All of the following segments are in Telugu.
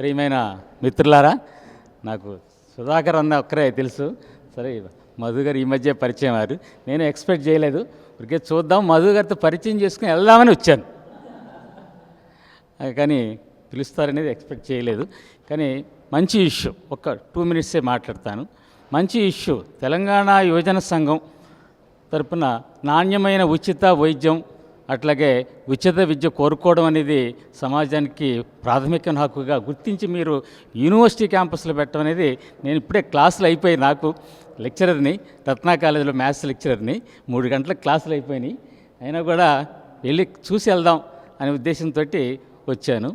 ప్రియమైన మిత్రులారా నాకు సుధాకర్ అన్న ఒక్కరే తెలుసు. సరే మధు గారు ఈ మధ్య పరిచయం వారు నేను ఎక్స్పెక్ట్ చేయలేదు. ఊరికే చూద్దాం మధు గారితో పరిచయం చేసుకుని వెళ్దామని వచ్చాను. కానీ పిలుస్తారనేది ఎక్స్పెక్ట్ చేయలేదు. కానీ మంచి ఇష్యూ ఒక టూ మినిట్సే మాట్లాడతాను. మంచి ఇష్యూ తెలంగాణ యువజన సంఘం తరపున నాణ్యమైన ఉచిత వైద్యం అట్లాగే ఉచిత విద్య కోరుకోవడం అనేది సమాజానికి ప్రాథమిక హక్కుగా గుర్తించి మీరు యూనివర్సిటీ క్యాంపస్లో పెట్టడం అనేది నేను ఇప్పుడే క్లాసులు అయిపోయి నాకు లెక్చరర్ని రత్నా కాలేజీలో మ్యాథ్స్ లెక్చరర్ని మూడు గంటల క్లాసులు అయిపోయినాయి. అయినా కూడా వెళ్ళి చూసి వెళ్దాం అనే ఉద్దేశంతో వచ్చాను.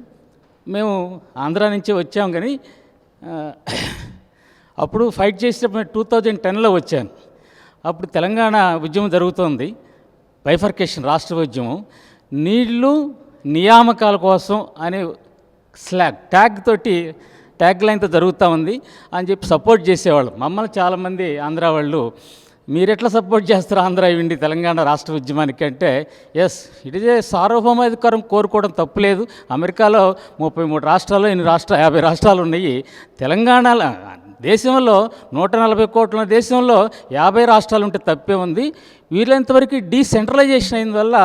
మేము ఆంధ్ర నుంచి వచ్చాం కానీ అప్పుడు ఫైట్ చేసేటప్పుడు టూ థౌజండ్ టెన్లో వచ్చాను. అప్పుడు తెలంగాణ ఉద్యమం జరుగుతోంది. బైఫర్కేషన్ రాష్ట్ర ఉద్యమం నీళ్ళు నియామకాల కోసం అనే స్లాగ్ ట్యాగ్ తోటి ట్యాగ్ లైన్తో జరుగుతూ ఉంది అని చెప్పి సపోర్ట్ చేసేవాళ్ళు. మమ్మల్ని చాలామంది ఆంధ్ర వాళ్ళు మీరు ఎట్లా సపోర్ట్ చేస్తారు ఆంధ్ర ఇవ్వండి తెలంగాణ రాష్ట్ర ఉద్యమానికి అంటే ఎస్ ఇట్ ఇస్ ఏ సార్వభౌమాధికారం కోరుకోవడం తప్పులేదు అమెరికాలో ముప్పై మూడు రాష్ట్రాలు ఎన్ని రాష్ట్ర యాభై రాష్ట్రాలు ఉన్నాయి తెలంగాణలో దేశంలో నూట నలభై కోట్ల దేశంలో యాభై రాష్ట్రాలు ఉంటే తప్పే ఉంది. వీలైనంతవరకు డీసెంట్రలైజేషన్ అయిన వల్ల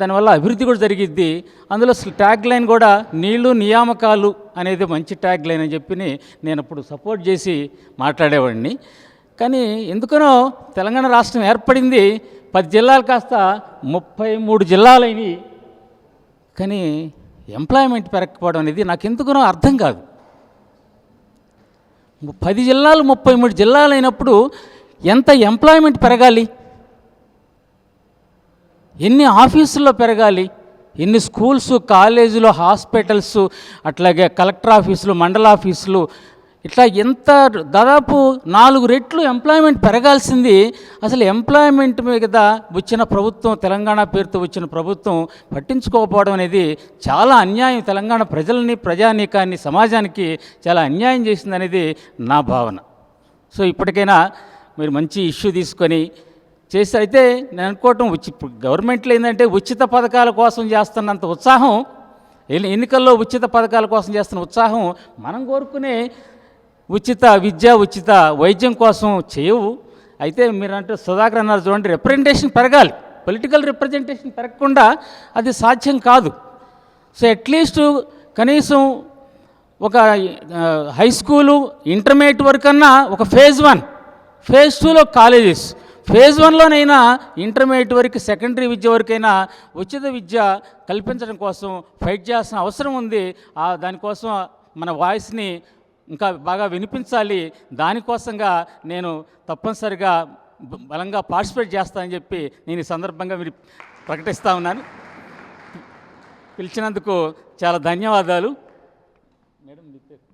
దానివల్ల అభివృద్ధి కూడా జరిగిద్ది. అందులో ట్యాగ్ లైన్ కూడా నీళ్ళు నియామకాలు అనేది మంచి ట్యాగ్ లైన్ అని చెప్పి నేను అప్పుడు సపోర్ట్ చేసి మాట్లాడేవాడిని. కానీ ఎందుకనో తెలంగాణ రాష్ట్రం ఏర్పడింది పది జిల్లాలు కాస్త ముప్పై మూడు జిల్లాలైనవి. కానీ ఎంప్లాయ్మెంట్ పెరగకపోవడం అనేది నాకు ఎందుకనో అర్థం కాదు. పది జిల్లాలు ముప్పై మూడు జిల్లాలు అయినప్పుడు ఎంత ఎంప్లాయ్మెంట్ పెరగాలి? ఎన్ని ఆఫీసుల్లో పెరగాలి? ఎన్ని స్కూల్స్ కాలేజీలు హాస్పిటల్స్ అట్లాగే కలెక్టర్ ఆఫీసులు మండల ఆఫీసులు ఇట్లా ఎంత దాదాపు నాలుగు రెట్లు ఎంప్లాయ్మెంట్ పెరగాల్సింది అసలు ఎంప్లాయ్మెంట్ మీద వచ్చిన ప్రభుత్వం తెలంగాణ పేరుతో వచ్చిన ప్రభుత్వం పట్టించుకోకపోవడం అనేది చాలా అన్యాయం. తెలంగాణ ప్రజలని ప్రజానీకాన్ని సమాజానికి చాలా అన్యాయం చేసిందనేది నా భావన. సో ఇప్పటికైనా మీరు మంచి ఇష్యూ తీసుకొని చేసి అయితే నేను అనుకోవటం ఉచి ఇప్పుడు గవర్నమెంట్లో ఏంటంటే ఉచిత పథకాల కోసం చేస్తున్నంత ఉత్సాహం ఎన్నికల్లో ఉచిత పథకాల కోసం చేస్తున్న ఉత్సాహం మనం కోరుకునే ఉచిత విద్య ఉచిత వైద్యం కోసం చేయవు. అయితే మీరు అంటే సుధాకర్ అన్నారు చూడండి రిప్రజెంటేషన్ పెరగాలి. పొలిటికల్ రిప్రజెంటేషన్ పెరగకుండా అది సాధ్యం కాదు. సో అట్లీస్ట్ కనీసం ఒక హై స్కూలు ఇంటర్మీడియట్ వరకు అన్నా ఒక ఫేజ్ వన్ ఫేజ్ టూలో కాలేజెస్ ఫేజ్ వన్లోనైనా ఇంటర్మీడియట్ వరకు సెకండరీ విద్య వరకైనా ఉచిత విద్య కల్పించడం కోసం ఫైట్ చేయాల్సిన అవసరం ఉంది. ఆ దానికోసం మన వాయిస్ని ఇంకా బాగా వినిపించాలి. దానికోసంగా నేను తప్పనిసరిగా బలంగా పార్టిసిపేట్ చేస్తానని చెప్పి నేను ఈ సందర్భంగా మీరు ప్రకటిస్తా ఉన్నాను. పిలిచినందుకు చాలా ధన్యవాదాలు. మేడం మీ పేరు?